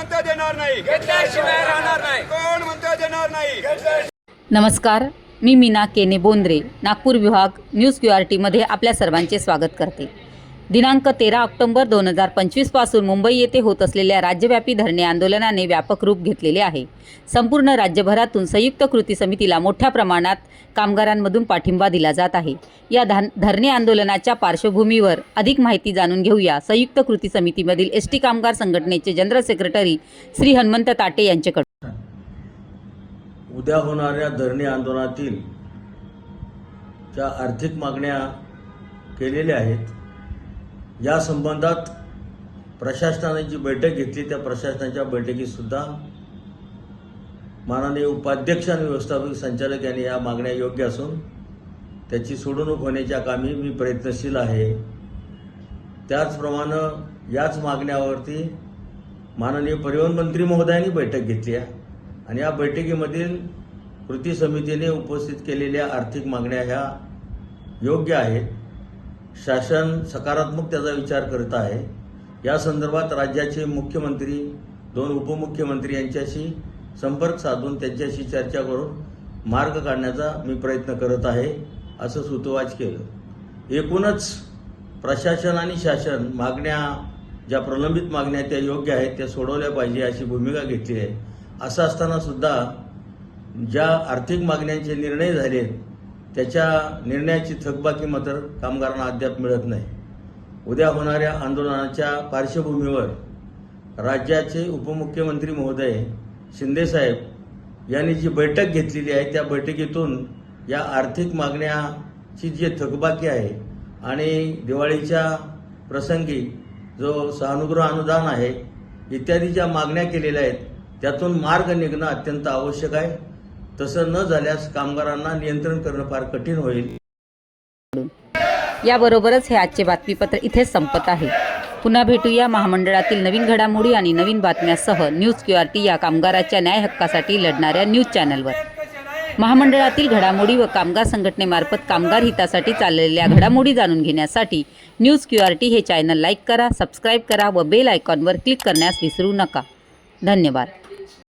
म्हणतं देणार नाही. घेतल्याशिवाय राहणार नाही. कोण म्हणतं देणार नाही? नमस्कार मी मीना केने बोंद्रे नागपूर विभाग न्यूज क्यू आर टीमध्ये आपल्या सर्वांचे स्वागत करते. दिनांक तेरा ऑक्टोबर दोन हजार पंचवीसपासून मुंबई येथे होत असलेल्या राज्यव्यापी धरणे आंदोलनाने व्यापक रूप घेतलेले आहे. संपूर्ण राज्यभरातून संयुक्त कृती समितीला मोठ्या प्रमाणात कामगारांमधून पाठिंबा दिला जात आहे. या धान धरणे आंदोलनाच्या पार्श्वभूमीवर अधिक माहिती जाणून घेऊया संयुक्त कृती समितीमधील एस टी कामगार संघटनेचे जनरल सेक्रेटरी श्री हनुमंत ताटे यांच्याकडून. उद्या होणाऱ्या धरणे आंदोलनातील ज्या आर्थिक मागण्या केलेल्या आहेत या संबंधात प्रशासनाने जी बैठक घेतली त्या प्रशासनाच्या बैठकीतसुद्धा माननीय उपाध्यक्ष आणि व्यवस्थापक संचालक यांनी या मागण्या योग्य असून त्याची सोडवणूक होण्याच्या कामी मी प्रयत्नशील आहे. त्याचप्रमाणे याच मागण्यावरती माननीय परिवहन मंत्री महोदयांनी बैठक घेतली आहे. आणि या बैठकीमधील कृती समितीने उपस्थित केलेल्या आर्थिक मागण्या ह्या योग्य आहेत. शासन सकारात्मक त्याचा विचार करत आहे. या संदर्भात राज्याचे मुख्यमंत्री दोन उपमुख्यमंत्री यांच्याशी संपर्क साधून त्यांच्याशी चर्चा करून मार्ग काढण्याचा मी प्रयत्न करत आहे असं सुतोवाच केलं. एकूणच प्रशासन आणि शासन मागण्या ज्या प्रलंबित मागण्या त्या योग्य आहेत त्या सोडवल्या पाहिजे अशी भूमिका घेतली आहे. असं असताना सुद्धा ज्या आर्थिक मागण्यांचे निर्णय झाले त्याच्या निर्णयाची थकबाकी मात्र कामगारांना अद्याप मिळत नाही. उद्या होणाऱ्या आंदोलनाच्या पार्श्वभूमीवर राज्याचे उपमुख्यमंत्री महोदय शिंदेसाहेब यांनी जी बैठक घेतलेली आहे त्या बैठकीतून या आर्थिक मागण्याची जी थकबाकी आहे आणि दिवाळीच्या प्रसंगी जो सहानुग्रह अनुदान आहे इत्यादी ज्या मागण्या केलेल्या आहेत त्यातून मार्ग निघणं अत्यंत आवश्यक आहे. तसं न झाल्यास कामगारांना नियंत्रण करणं फार कठीण होईल. याबरोबरच हे आजचे बातमीपत्र इथेच संपत आहे. पुन्हा भेटूया महामंडळातील नवीन घडामोडी आणि नवीन बातम्यासह न्यूज क्यू आर टी या कामगाराच्या न्याय हक्कासाठी लढणाऱ्या न्यूज चॅनलवर. महामंडळातील घडामोडी व कामगार संघटनेमार्फत कामगार हितासाठी चाललेल्या घडामोडी जाणून घेण्यासाठी न्यूज क्यू आर टी हे चॅनल लाईक करा सबस्क्राईब करा व बेल आयकॉनवर क्लिक करण्यास विसरू नका. धन्यवाद.